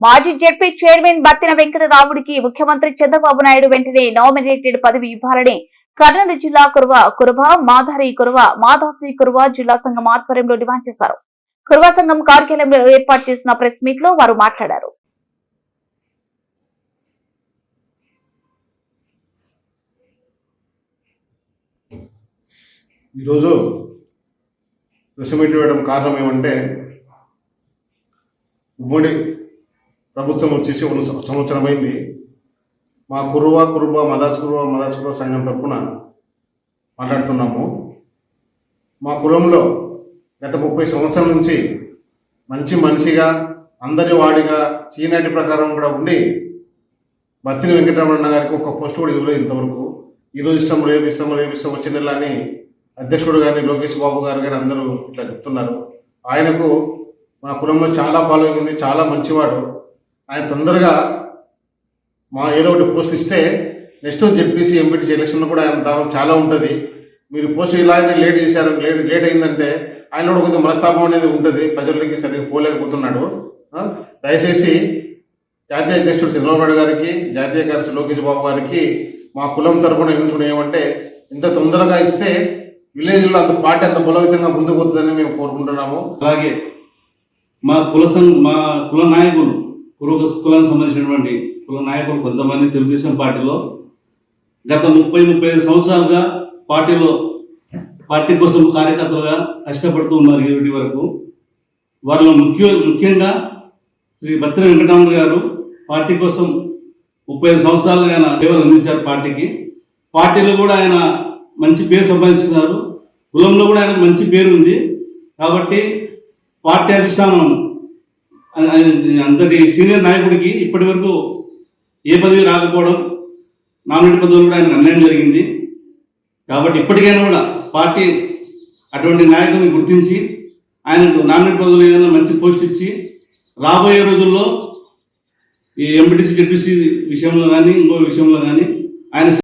మాజీ ZP chairman Battina వెంకటరావుడికి ముఖ్యమంత్రి చంద్రబాబు నాయుడు వెంటనే నామినేటెడ్ పదవి ఇవ్వాలని కర్నూలు జిల్లా కురువ కురువ మాధారి కురువ మాధాశ్రీ కురువ జిల్లా సంఘం ఆధ్వర్యంలో డిమాండ్ చేశారు. కురువ సంఘం కార్యాలయంలో ఏర్పాటు చేసిన ప్రెస్ మీట్లో వారు మాట్లాడారు. ఈరోజు ప్రెస్ మీట్ కారణం ఏమంటే ఉమ్మడి ప్రభుత్వం వచ్చేసి ఒక సంవత్సరం అయింది. మా కురువ కురుబ మదాస్ కురువ మదాస్ కురువ సంఘం తరఫున మాట్లాడుతున్నాము. మా కులంలో గత ముప్పై సంవత్సరాల నుంచి మంచి మనిషిగా అందరి వాడిగా సీనాటి ప్రకారం కూడా ఉండి బత్తిని వెంకటరమణ గారికి ఒక పోస్ట్ కూడా ఇవ్వలేదు ఇంతవరకు. ఈరోజు ఇస్తాము రేపు ఇస్తాము రేపు ఇస్తాము వచ్చే నెల అని అధ్యక్షుడు కానీ లోకేష్ బాబు గారు కానీ అందరూ ఇట్లా చెప్తున్నారు. ఆయనకు మన కులంలో చాలా ఫాలోయింగ్ ఉంది చాలా మంచివాడు. ఆయన తొందరగా మా ఏదో ఒకటి పోస్ట్ ఇస్తే నెక్స్ట్ జెడ్పీసీ ఎంపీటీసీ ఎలక్షన్లో కూడా ఆయన దావం చాలా ఉంటుంది. మీరు పోస్ట్ ఇలాగే లేట్ చేశారు లేట్ లేట్ అయిందంటే ఆయన కూడా కొంచెం మనస్తాపం అనేది ఉంటుంది. ప్రజలకి సరిగ్గా పోలేకపోతున్నాడు. దయచేసి జాతీయ అధ్యక్షుడు చంద్రబాబు నాయుడు గారికి జాతీయ కార్యదర్శి లోకేష్ బాబు గారికి మా కులం తరపున వినించుకుని ఏమంటే ఇంత తొందరగా ఇస్తే విలేజ్లో అంత పార్టీ అంత బలవితంగా ముందుకు వస్తుందని మేము కోరుకుంటున్నాము. అలాగే మా కుల మా కుల నాయకులు కుల కులానికి సంబంధించినటువంటి కుల నాయకులు కొంతమంది తెలుగుదేశం పార్టీలో గత ముప్పై ముప్పై ఐదు సంవత్సరాలుగా పార్టీలో పార్టీ కోసం కార్యకర్తలుగా కష్టపడుతూ ఉన్నారు ఇప్పటి వరకు. వారిలో ముఖ్య ముఖ్యంగా శ్రీ బత్తిన వెంకటరమణ గారు పార్టీ కోసం ముప్పై ఐదు సంవత్సరాలుగా ఆయన సేవలు అందించారు పార్టీకి. పార్టీలో కూడా ఆయన మంచి పేరు సంపాదించుకున్నారు. కులంలో కూడా ఆయన మంచి పేరు ఉంది. కాబట్టి పార్టీ అధిష్టానం అంతటి సీనియర్ నాయకుడికి ఇప్పటి వరకు ఏ పదవి రాకపోవడం నామినేట్ పదవులు కూడా ఆయన అన్యాయం జరిగింది. కాబట్టి ఇప్పటికైనా కూడా పార్టీ అటువంటి నాయకుడిని గుర్తించి ఆయనకు నామినేట్ పదవులు ఏదైనా మంచి పోస్ట్ ఇచ్చి రాబోయే రోజుల్లో ఈ ఎంపీటీసీ జెడ్పీసీ విషయంలో కానీ ఇంకో విషయంలో కానీ ఆయన